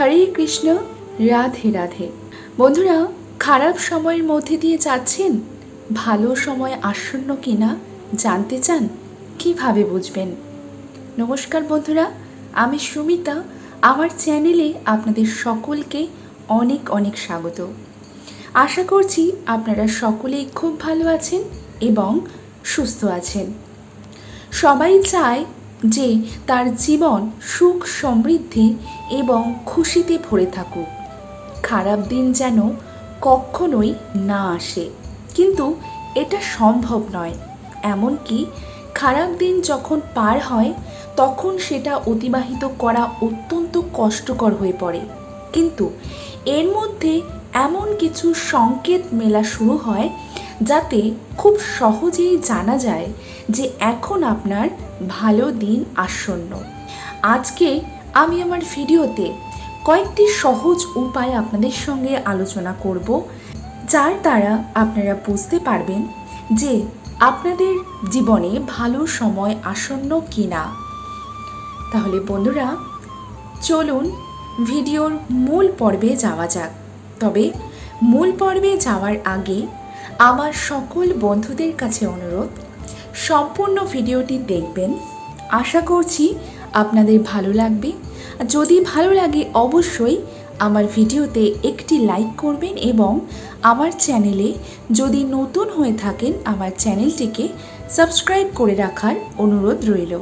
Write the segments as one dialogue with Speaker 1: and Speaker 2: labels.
Speaker 1: হরে কৃষ্ণ, রাধে রাধে। বন্ধুরা, খারাপ সময়ের মধ্যে দিয়ে যাচ্ছেন? ভালো সময় আসন্ন কিনা জানতে চান? কীভাবে বুঝবেন? নমস্কার বন্ধুরা, আমি সুমিতা। আমার চ্যানেলে আপনাদের সকলকে অনেক অনেক স্বাগত। আশা করছি আপনারা সকলেই খুব ভালো আছেন এবং সুস্থ আছেন। সবাই চায় যে তার জীবন সুখ সমৃদ্ধি এবং খুশিতে ভরে থাকুক। খারাপ দিন যেন কখনোই না আসে। কিন্তু এটা সম্ভব নয়। এমনকি খারাপ দিন যখন পার হয়, তখন সেটা অতিবাহিত করা অত্যন্ত কষ্টকর হয়ে পড়ে। কিন্তু এর মধ্যে এমন কিছু সংকেত মেলা শুরু হয়, যাতে খুব সহজেই জানা যায় যে এখন আপনার ভালো দিন আসন্ন। আজকে আমি আমার ভিডিওতে কয়েকটি সহজ উপায় আপনাদের সঙ্গে আলোচনা করব, যার দ্বারা আপনারা বুঝতে পারবেন যে আপনাদের জীবনে ভালো সময় আসন্ন কি না তাহলে বন্ধুরা, চলুন ভিডিওর মূল পর্বে যাওয়া যাক। তবে মূল পর্বে যাওয়ার আগে আমার সকল বন্ধুদের কাছে অনুরোধ সম্পূর্ণ ভিডিওটি দেখবেন। আশা করছি আপনাদের ভালো লাগবে। যদি ভালো লাগে অবশ্যই আমার ভিডিওতে একটি লাইক করবেন এবং আমার চ্যানেলে যদি নতুন হয়ে থাকেন আমার চ্যানেলটিকে সাবস্ক্রাইব করে রাখার অনুরোধ রইল।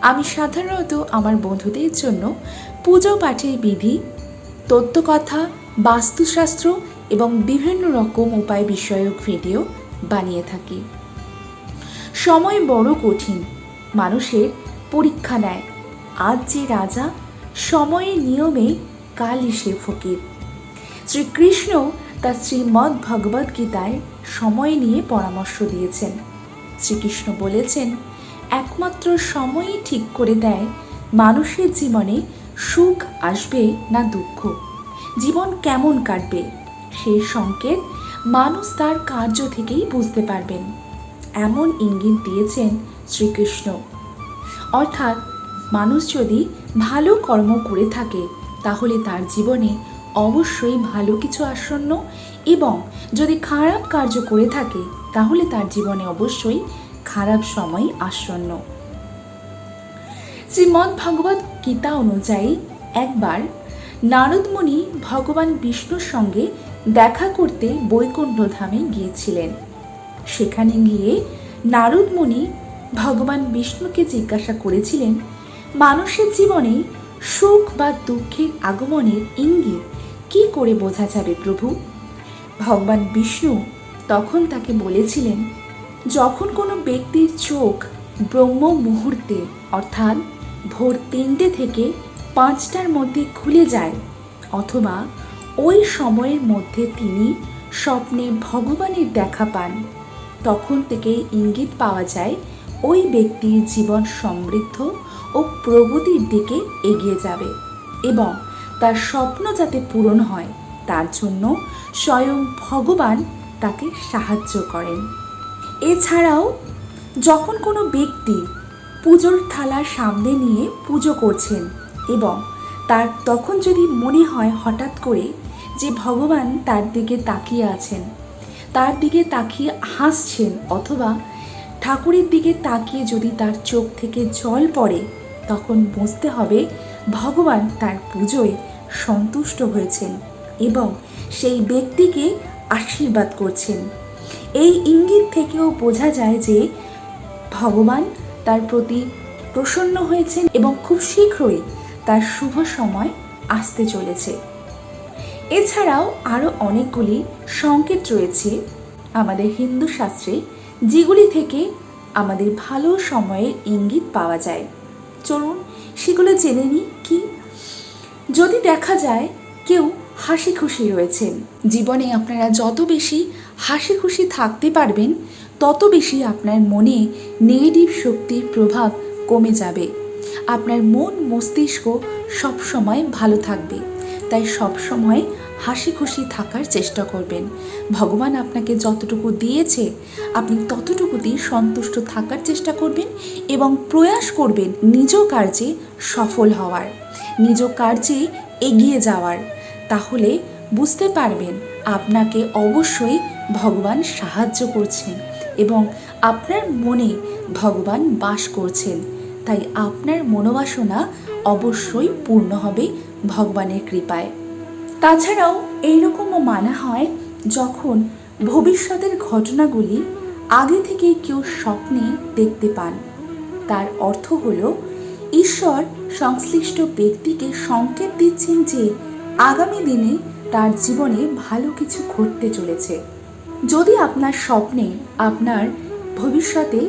Speaker 1: আমি সাধারণত আমার বন্ধুদের জন্য পুজো পাঠের বিধি, তত্ত্বকথা, বাস্তুশাস্ত্র এবং বিভিন্ন রকম উপায় বিষয়ক ভিডিও বানিয়ে থাকি। সময় বড় কঠিন। মানুষের পরীক্ষা নেয়। আজ যে রাজা সময়ের নিয়মে কালই সে ফকির। শ্রীকৃষ্ণ তার শ্রীমদ্ ভগবদ্ গীতায় সময় নিয়ে পরামর্শ দিয়েছেন। শ্রীকৃষ্ণ বলেছেন, একমাত্র সময়ই ঠিক করে দেয় মানুষের জীবনে সুখ আসবে না দুঃখ। জীবন কেমন কাটবে সেই সংকেত মানুষ তার কার্য থেকেই বুঝতে পারবেন। এমন ইঙ্গিত দিয়েছেন শ্রীকৃষ্ণ। অর্থাৎ মানুষ যদি ভালো কর্ম করে থাকে, তাহলে তার জীবনে অবশ্যই ভালো কিছু আসন্ন এবং যদি খারাপ কার্য করে থাকে, তাহলে তার জীবনে অবশ্যই খারাপ সময় আসন্ন। শ্রীমদ্ ভগবত গীতা অনুযায়ী একবার নারদমণি ভগবান বিষ্ণুর সঙ্গে দেখা করতে বৈকুণ্ঠ ধামে গিয়েছিলেন। সেখানে গিয়ে নারদমণি ভগবান বিষ্ণুকে জিজ্ঞাসা করেছিলেন, মানুষের জীবনে সুখ বা দুঃখের আগমনের ইঙ্গিত কি করে বোঝা যাবে প্রভু? ভগবান বিষ্ণু তখন তাকে বলেছিলেন, যখন কোনো ব্যক্তির চোখ ব্রহ্ম মুহূর্তে অর্থাৎ ভোর তিনটে থেকে পাঁচটার মধ্যে খুলে যায় অথবা ওই সময়ের মধ্যে তিনি স্বপ্নে ভগবানের দেখা পান তখন থেকেই ইঙ্গিত পাওয়া যায়, ওই ব্যক্তির জীবন সমৃদ্ধ ও প্রগতির দিকে এগিয়ে যাবে এবং তার স্বপ্ন যাতে পূরণ হয়, তার জন্য স্বয়ং ভগবান তাকে সাহায্য করেন। এছাড়াও, যখন কোনো ব্যক্তি পুজোর থালার সামনে নিয়ে পুজো করছেন এবং তার তখন যদি মনে হয় হঠাৎ করে যে ভগবান তার দিকে তাকিয়ে আছেন তার দিকে তাকিয়ে হাসছেন অথবা ঠাকুরের দিকে তাকিয়ে যদি তার চোখ থেকে জল পড়ে, তখন বুঝতে হবে ভগবান তার পুজোয় সন্তুষ্ট হয়েছেন এবং সেই ব্যক্তিকে আশীর্বাদ করছেন। এই ইঙ্গিত থেকেও বোঝা যায় যে ভগবান তার প্রতি প্রসন্ন হয়েছেন এবং খুব শীঘ্রই তার শুভ সময় আসতে চলেছে। এছাড়াও আরও অনেকগুলি সংকেত রয়েছে আমাদের হিন্দু শাস্ত্রে, যেগুলি থেকে আমাদের ভালো সময়ের ইঙ্গিত পাওয়া যায়। চলুন সেগুলো জেনে নিই কি? যদি দেখা যায় কেউ হাসি খুশি রয়েছেন জীবনে আপনারা যত বেশি হাসি খুশি থাকতে পারবেন, তত বেশি আপনার মনে নেগেটিভ শক্তির প্রভাব কমে যাবে। আপনার মন মস্তিষ্ক সবসময় ভালো থাকবে। তাই সবসময় হাসি খুশি থাকার চেষ্টা করবেন। ভগবান আপনাকে যতটুকু দিয়েছে, আপনি ততটুকুতেই সন্তুষ্ট থাকার চেষ্টা করবেন এবং প্রয়াস করবেন নিজ কার্যে সফল হওয়ার, নিজ কার্যে এগিয়ে যাওয়ার। তাহলে বুঝতে পারবেন আপনাকে অবশ্যই ভগবান সাহায্য করছেন এবং আপনার মনে ভগবান বাস করছেন। তাই আপনার মনোবাসনা অবশ্যই পূর্ণ হবে ভগবানের কৃপায়। তাছাড়াও এইরকমও মানা হয় যখন ভবিষ্যতের ঘটনাগুলি আগে থেকে কেউ স্বপ্নে দেখতে পান। তার অর্থ হল, ঈশ্বর সংশ্লিষ্ট ব্যক্তিকে সংকেত দিচ্ছেন যে আগামী দিনে তার জীবনে ভালো কিছু ঘটতে চলেছে। যদি আপনার স্বপ্নে আপনার ভবিষ্যতে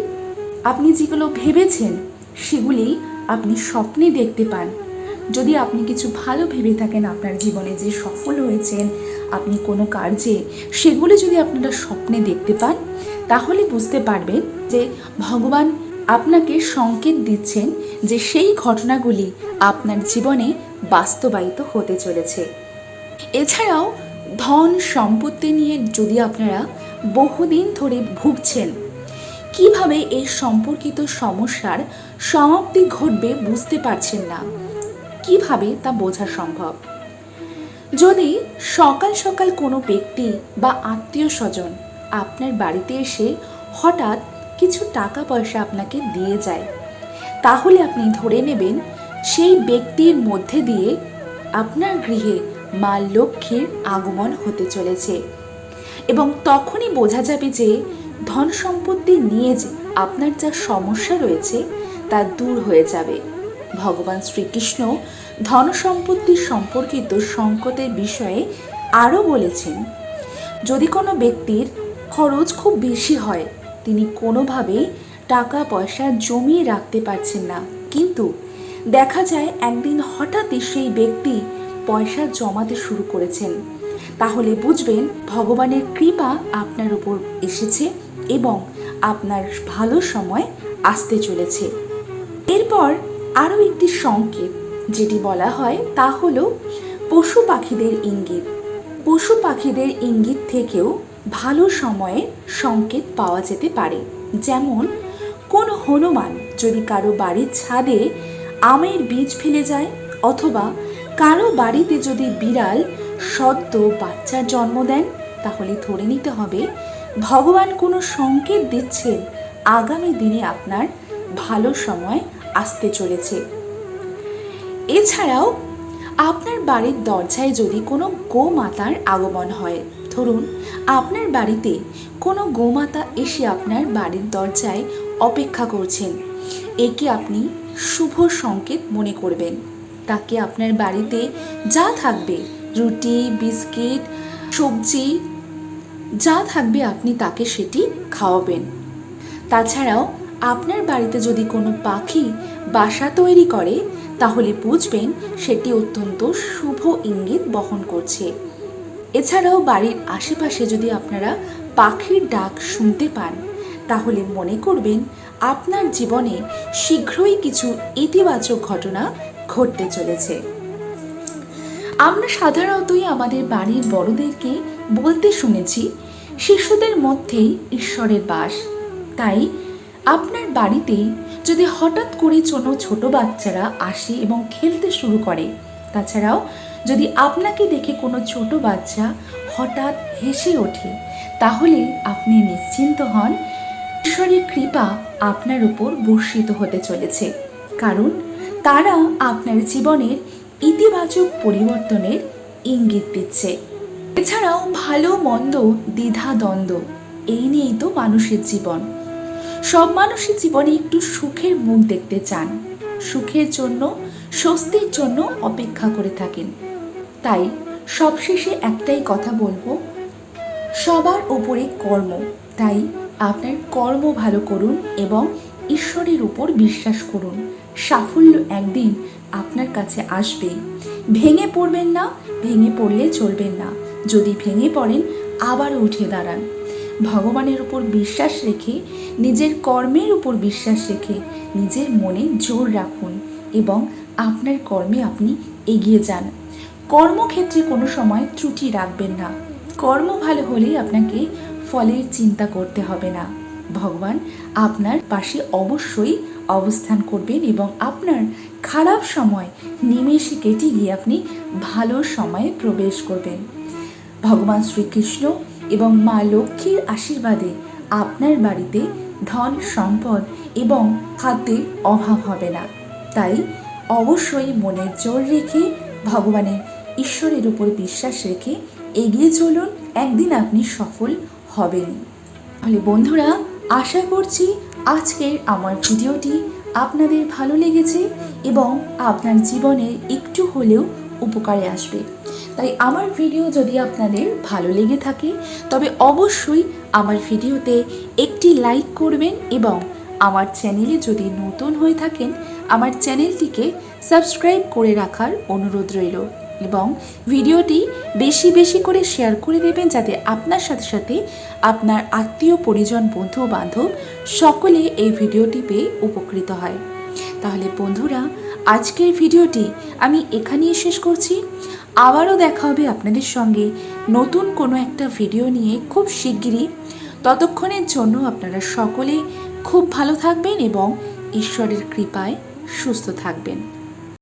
Speaker 1: আপনি যেগুলো ভেবেছেন, সেগুলি আপনি স্বপ্নে দেখতে পান। যদি আপনি কিছু ভালো ভেবে থাকেন আপনার জীবনে যে সফল হয়েছেন, আপনি কোনো কার্যে, সেগুলি যদি আপনারা স্বপ্নে দেখতে পান, তাহলে বুঝতে পারবেন যে ভগবান আপনাকে সংকেত দিচ্ছেন যে সেই ঘটনাগুলি আপনার জীবনে বাস্তবায়িত হতে চলেছে। এছাড়াও ধন সম্পত্তি নিয়ে যদি আপনারা বহুদিন ধরে ভুগছেন, কীভাবে এই সম্পর্কিত সমস্যার সমাপ্তি ঘটবে বুঝতে পারছেন না। কীভাবে তা বোঝা সম্ভব? যদি সকাল সকাল কোনো ব্যক্তি বা আত্মীয় স্বজন আপনার বাড়িতে এসে হঠাৎ কিছু টাকা পয়সা আপনাকে দিয়ে যায়, তাহলে আপনি ধরে নেবেন সেই ব্যক্তির মধ্যে দিয়ে আপনার গৃহে মা লক্ষ্মীর আগমন হতে চলেছে এবং তখনই বোঝা যাবে যে ধন সম্পত্তি নিয়ে যে আপনার যা সমস্যা রয়েছে তা দূর হয়ে যাবে। ভগবান শ্রীকৃষ্ণ ধন সম্পত্তি সম্পর্কিত সংকটের বিষয়ে আরও বলেছেন, যদি কোনো ব্যক্তির খরচ খুব বেশি হয়, তিনি কোনোভাবেই টাকা পয়সা জমিয়ে রাখতে পারছেন না। কিন্তু দেখা যায় একদিন হঠাৎই সেই ব্যক্তি পয়সা জমাতে শুরু করেছেন। তাহলে বুঝবেন ভগবানের কৃপা আপনার উপর এসেছে এবং আপনার ভালো সময় আসতে চলেছে। এরপর আরও একটি সংকেত, যেটি বলা হয় তা হলো পশু পাখিদের ইঙ্গিত। পশু পাখিদের ইঙ্গিত থেকেও ভালো সময়ের সংকেত পাওয়া যেতে পারে। যেমন, কোন হনুমান যদি কারও বাড়ির ছাদে আমের বীজ ফেলে যায়, অথবা কারও বাড়িতে যদি বিড়াল সদ্য বাচ্চার জন্ম দেন, তাহলে ধরে নিতে হবে, ভগবান কোনো সংকেত দিচ্ছেন আগামী দিনে আপনার ভালো সময় আসতে চলেছে। এছাড়াও, আপনার বাড়ির দরজায় যদি কোনো গোমাতার আগমন হয়, ধরুন, আপনার বাড়িতে কোনো গোমাতা এসে আপনার বাড়ির দরজায় অপেক্ষা করছেন, একে আপনি শুভ সংকেত মনে করবেন। তাকে আপনার বাড়িতে যা থাকবে, রুটি, বিস্কিট, সবজি, যা থাকবে আপনি তাকে সেটি খাওয়াবেন। তাছাড়াও আপনার বাড়িতে যদি কোনো পাখি বাসা তৈরি করে, তাহলে বুঝবেন সেটি অত্যন্ত শুভ ইঙ্গিত বহন করছে। এছাড়াও বাড়ির আশেপাশে যদি আপনারা পাখির ডাক শুনতে পান, তাহলে মনে করবেন আপনার জীবনে শীঘ্রই কিছু ইতিবাচক ঘটনা ঘটতে চলেছে। আমরা সাধারণতই আমাদের বাড়ির বড়দেরকে বলতে শুনেছি, শিশুদের মধ্যেই ঈশ্বরের বাস। তাই আপনার বাড়িতে যদি হঠাৎ করে কোনো ছোট বাচ্চারা আসে এবং খেলতে শুরু করে, তাছাড়াও যদি আপনাকে দেখে কোনো ছোট বাচ্চা হঠাৎ হেসে ওঠে, তাহলে আপনি নিশ্চিন্ত হন ঈশ্বরের কৃপা আপনার উপর বর্ষিত হতে চলেছে। কারণ তারা আপনার জীবনের ইতিবাচক পরিবর্তনের ইঙ্গিত দিচ্ছে। এছাড়াও ভালো, মন্দ দ্বিধা দ্বন্দ্ব এই নিয়েই তো মানুষের জীবন। সব মানুষই জীবনে একটু সুখের মুখ দেখতে চান। সুখের জন্য, স্বস্তির জন্য অপেক্ষা করে থাকেন। তাই সবশেষে একটাই কথা বলব, সবার ওপরে কর্ম। তাই আপনার কর্ম ভালো করুন এবং ঈশ্বরের উপর বিশ্বাস করুন। সাফল্য একদিন আপনার কাছে আসবেই ভেঙে পড়বেন না, ভেঙে পড়লে চলবেন না। যদি ভেঙে পড়েন আবার উঠে দাঁড়ান। ভগবানের উপর বিশ্বাস রেখে, নিজের কর্মের উপর বিশ্বাস রেখে নিজের মনে জোর রাখুন এবং আপনার কর্মে আপনি এগিয়ে যান। কর্মক্ষেত্রে কোনো সময় ত্রুটি রাখবেন না। কর্ম ভালো হলেই আপনাকে ফলের চিন্তা করতে হবে না। ভগবান আপনার পাশে অবশ্যই অবস্থান করবেন এবং আপনার খারাপ সময় নিমেষে কেটে গিয়ে আপনি ভালো সময়ে প্রবেশ করবেন। ভগবান শ্রীকৃষ্ণ এবং মা লক্ষ্মীর আশীর্বাদে আপনার বাড়িতে ধন সম্পদ এবং খাদ্যের অভাব হবে না। তাই অবশ্যই মনের জোর রেখে ভগবানের ঈশ্বরের উপর বিশ্বাস রেখে এগিয়ে চলুন, একদিন আপনি সফল হবেন। তাহলে বন্ধুরা, আশা করছি আজকের আমার ভিডিওটি আপনাদের ভালো লেগেছে এবং আপনার জীবনে একটু হলেও উপকারে আসবে। তাই আমার ভিডিও যদি আপনাদের ভালো লেগে থাকে, তবে অবশ্যই আমার ভিডিওতে একটি লাইক করবেন এবং আমার চ্যানেলে যদি নতুন হয়ে থাকেন, আমার চ্যানেলটিকে সাবস্ক্রাইব করে রাখার অনুরোধ রইল এবং ভিডিওটি বেশি বেশি করে শেয়ার করে দেবেন যাতে আপনার সাথে সাথে আপনার আত্মীয়, পরিজন বন্ধু বান্ধব সকলে এই ভিডিওটি পেয়ে উপকৃত হয়। তাহলে বন্ধুরা আজকের ভিডিওটি আমি এখানেই শেষ করছি। আবারও দেখা হবে আপনাদের সঙ্গে নতুন কোনো একটা ভিডিও নিয়ে খুব শিগগিরই। ততক্ষণের জন্য আপনারা সকলে খুব ভালো থাকবেন এবং ঈশ্বরের কৃপায় সুস্থ থাকবেন।